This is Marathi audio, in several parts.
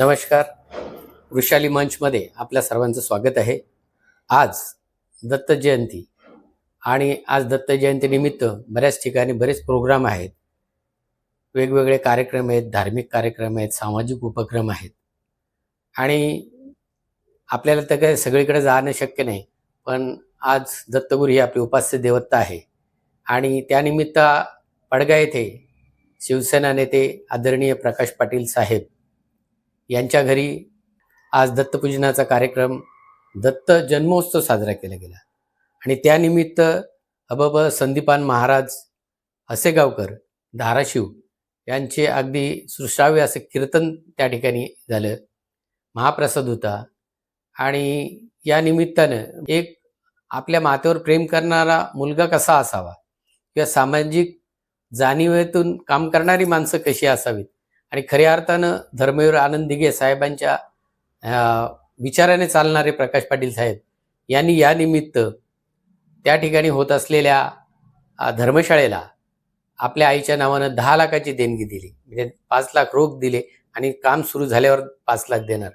नमस्कार. वृषाली मंचमध्ये आपल्या सर्वांचं स्वागत आहे. आज दत्त जयंती आणि आज दत्त जयंतीनिमित्त बऱ्याच ठिकाणी बरेच प्रोग्राम आहेत. वेगवेगळे कार्यक्रम आहेत धार्मिक कार्यक्रम आहेत सामाजिक उपक्रम आहेत. आणि आपल्याला तर काय सगळीकडे जाणं शक्य नाही पण आज दत्तगुरू ही आपली उपास्य देवता आहे. आणि त्यानिमित्त पडगा येथे शिवसेना नेते आदरणीय प्रकाश पाटील साहेब यांच्या घरी आज दत्तपूजनाचा कार्यक्रम दत्त जन्मोत्सव साजरा केला गेला. आणि त्यानिमित्त अबब संदीपान महाराज असेगावकर धाराशिव यांचे अगदी सुश्राव्य असं कीर्तन त्या ठिकाणी झालं. महाप्रसाद होता. आणि या निमित्तानं एक आपल्या मातेवर प्रेम करणारा मुलगा कसा असावा? किंवा सामाजिक जाणीवेतून काम करणारी माणसं कशी असावीत? आणि खऱ्या अर्थानं धर्मवीर आनंद दिघे साहेबांच्या विचाराने चालणारे प्रकाश पाटील साहेब यांनी या निमित्त त्या ठिकाणी होत असलेल्या धर्मशाळेला आपल्या आईच्या नावानं दहा लाखाची देणगी दिली. म्हणजे पाच लाख रोख दिले आणि काम सुरू झाल्यावर पाच लाख देणार.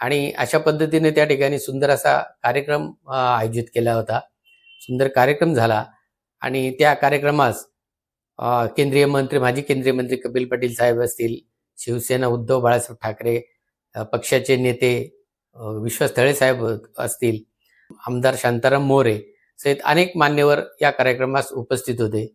आणि अशा पद्धतीने त्या ठिकाणी सुंदर असा कार्यक्रम आयोजित केला होता. सुंदर कार्यक्रम झाला आणि त्या कार्यक्रमास केंद्रीय मंत्री माजी केंद्रीय मंत्री कपिल पाटील साहेब असतील शिवसेना उद्धव बाळासाहेब ठाकरे पक्षाचे नेते विश्वास थळे साहेब असतील आमदार शांताराम मोरे सहित अनेक मान्यवर या कार्यक्रमास उपस्थित होते.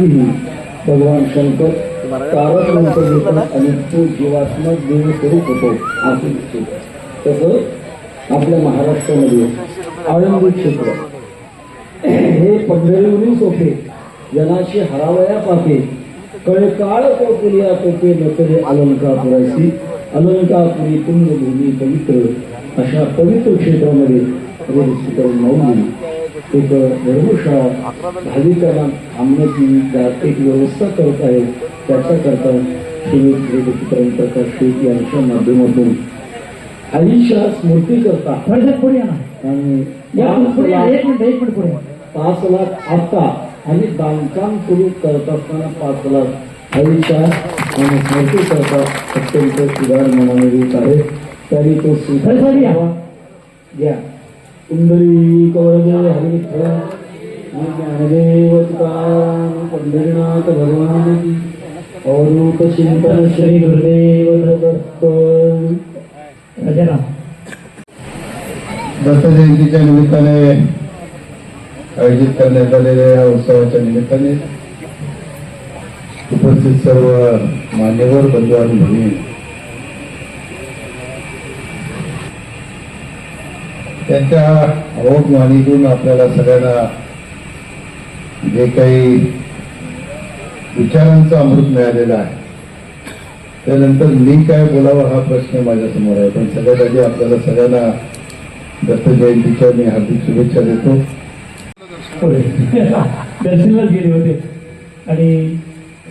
मूर्ती भगवान शंकर तारक मंत्र घेतात आणि तो जीवात्मक देव स्वरूप होतो असं दिसतो. तसं आपल्या महाराष्ट्रामध्ये आळंदी क्षेत्र. हे पंढरीवरील सोपे जनाशी हरावया पापे कळकाळ कोकलिया कोपे नकरे अलंकापुराची अलंकापुरी पुण्यभूमी पवित्र अशा पवित्र क्षेत्रामध्ये रजिस्टर नोंदली एक धर्मशाळा भाविकांना थांबण्याची एक व्यवस्था करत आहे त्याचा करता शिवचित्रन प्रकाश शेख यांच्या माध्यमातून. आईच्या स्मृती करता. पुढे आणि पाच लाख आता आणि बांधकाम सुरू करत असताना पाच लाख आईच्या आणि स्मृती करता अत्यंत सुधार मनाने देत आहे. तरी तो या. घ्या कुंडली कवरदेव हरिविठ्ठल ज्ञानदेव तुकाराम पंढरीनाथ भगवान की अवधूत चिंतन श्री गुरुदेव दत्त दत्त जयंतीच्या निमित्ताने आयोजित करण्यात आलेल्या या उत्सवाच्या निमित्ताने उपस्थित सर्व मान्यवर बंधू आणि भगिनी त्यांच्या अवोट वाणीतून आपल्याला सगळ्यांना जे काही विचारांचं अमृत मिळालेलं आहे त्यानंतर मी काय बोलावं हा प्रश्न माझ्यासमोर आहे. पण सगळ्यात आधी आपल्याला सगळ्यांना दत्त जयंतीच्या मी हार्दिक शुभेच्छा देतो. दर्शनलाच गेले होते. आणि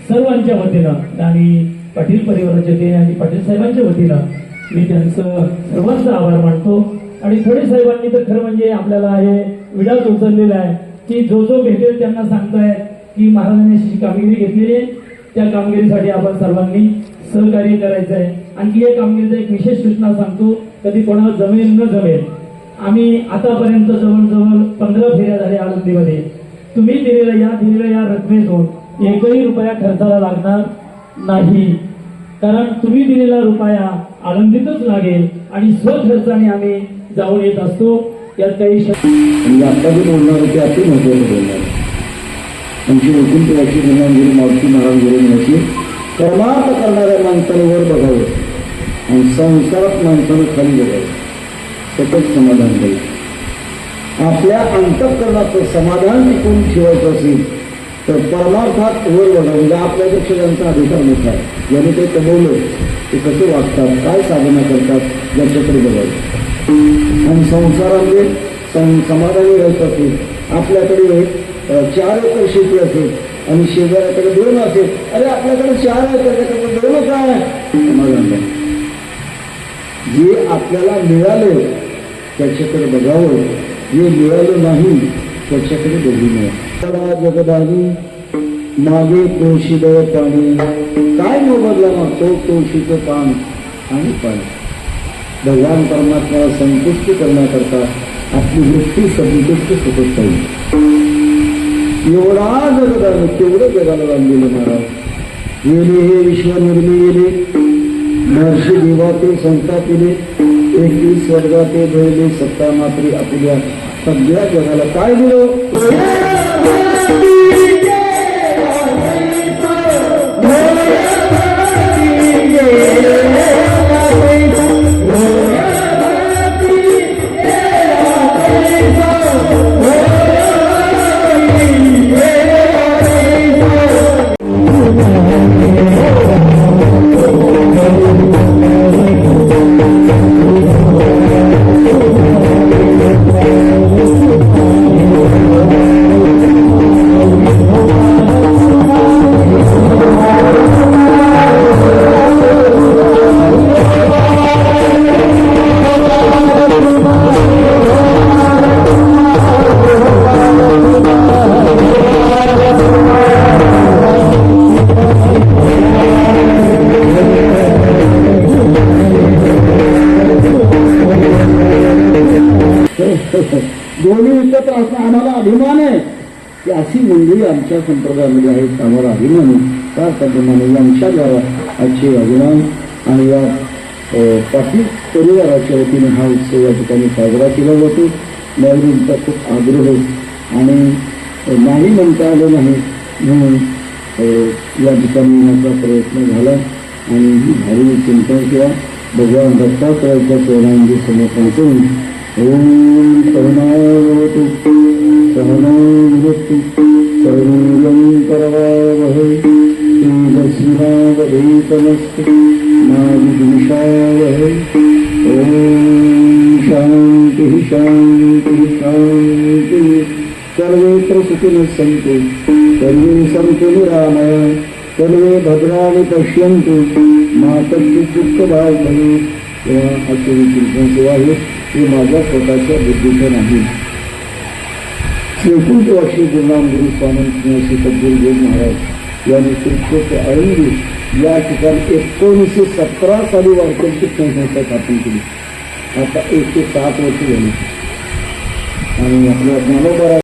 सर्वांच्या वतीनं आणि पाटील परिवाराच्या वतीने आणि पाटील साहेबांच्या वतीनं मी त्यांचं सर्वांचा आभार मानतो. आणि थोडे साहेबांनी तर खरं म्हणजे आपल्याला हे विडाच उचललेला आहे. की जो जो भेटेल त्यांना सांगताय की महाराजांनी अशी कामगिरी घेतलेली आहे. त्या कामगिरीसाठी आपण सर्वांनी सहकार्य करायचं आहे. आणखी या कामगिरीचा एक विशेष सूचना सांगतो कधी कोणाला जमेल न जमेल. आम्ही आतापर्यंत जवळजवळ पंधरा फेऱ्या झाल्या आळंदीमध्ये. तुम्ही दिलेल्या या दिलेल्या या रकमेतून एकही रुपया खर्चाला लागणार नाही. कारण तुम्ही दिलेला रुपया आनंदीतच लागेल आणि स्वखर्चाने आम्ही जाऊन येत असतो. यात काही शक- आता जे बोलणार होते अति महत्वाचं बोलणार म्हणजे एकूण त्याची गुन्हागिरी मावशी महाराज गुरु म्हणायची परमार्थ करणाऱ्या माणसाने वर बघावं आणि संसारात माणसानं खाली बघावं. सतत समाधान द्यायचं आपल्या अंतःकरणाचं समाधान टिकून ठेवायचं असेल तर परमार्थात वर बघा म्हणजे आपल्यापेक्षा त्यांचा अधिकार मोठा आहे ज्याने ते कमवलं ते कसं वागतात काय साधना करतात याच्याकडे बघायचं आणि संसारामध्ये सं समाधानी राहत असेल आपल्याकडे चार एकर शेती असेल आणि शेजाऱ्याकडे दोन असेल अरे आपल्याकडे चार आहे त्याच्याकडे दोनच आहे? समाधान जे आपल्याला मिळालं त्याच्याकडे बघावं. जे मिळालं नाही त्याच्याकडे बघू नये. जगदानी मागे तुळशीदय पाणी काय मोबदला मागतो? तुळशीचं पान आणि पाणी. भगवान परमात्म्याला संतुष्ट करण्याकरता आपली वृत्ती संतुष्ट सुटत पाहिजे. एवढा जगदाने तेवढं जगाला बांधलेलं महाराज. गेले हे विश्व गेले. महर्षी देवाते संतापिले एकवीस स्वर्गाते धरले सत्ता मात्री आपल्या सगळ्या जगाला काय दिलं? दोन्ही एकत्र असणं आम्हाला अभिमान आहे. की अशी मंडळी आमच्या संप्रदायामध्ये आहेत आम्हाला अभिमान त्या त्याप्रमाणे यांच्याद्वारा आजचे अभिमान आणि या पाटील परिवाराच्या वतीने हा उत्सव या ठिकाणी साजरा केला जातो. माऊलींचा खूप आग्रह आणि नाही म्हणता आलं नाही म्हणून या ठिकाणी येण्याचा प्रयत्न झाला आणि ही भारी चिंतन किंवा भगवान दत्तात्रयाच्या चरणांची समर्पण करून ॐ सहनावतु सहनावतु सर्वं करवावहै श्रीलक्ष्मीनावधीतमस्तु नाविद्विषावहै ॐ शान्तिः शान्तिः शान्तिः सर्वेत्र सुखिनः सन्तु सर्वे सन्तु निरामया सर्वे भद्राणि पश्यन्तु मा कश्चित् भवेत् हे माझ्या स्वतःच्या बुद्धीचं नाही श्रीकुंठ वर्षी गुरुनाम गुरु स्वामी श्री सद्गुरू देव महाराज यांनी श्रीकृष्ण आळंदी या ठिकाणी एकोणीसशे सतरा साली वारकऱ्यांची संस्था स्थापन केली आता एकशे सात वर्ष झाली आणि आपल्या ज्ञानोबरा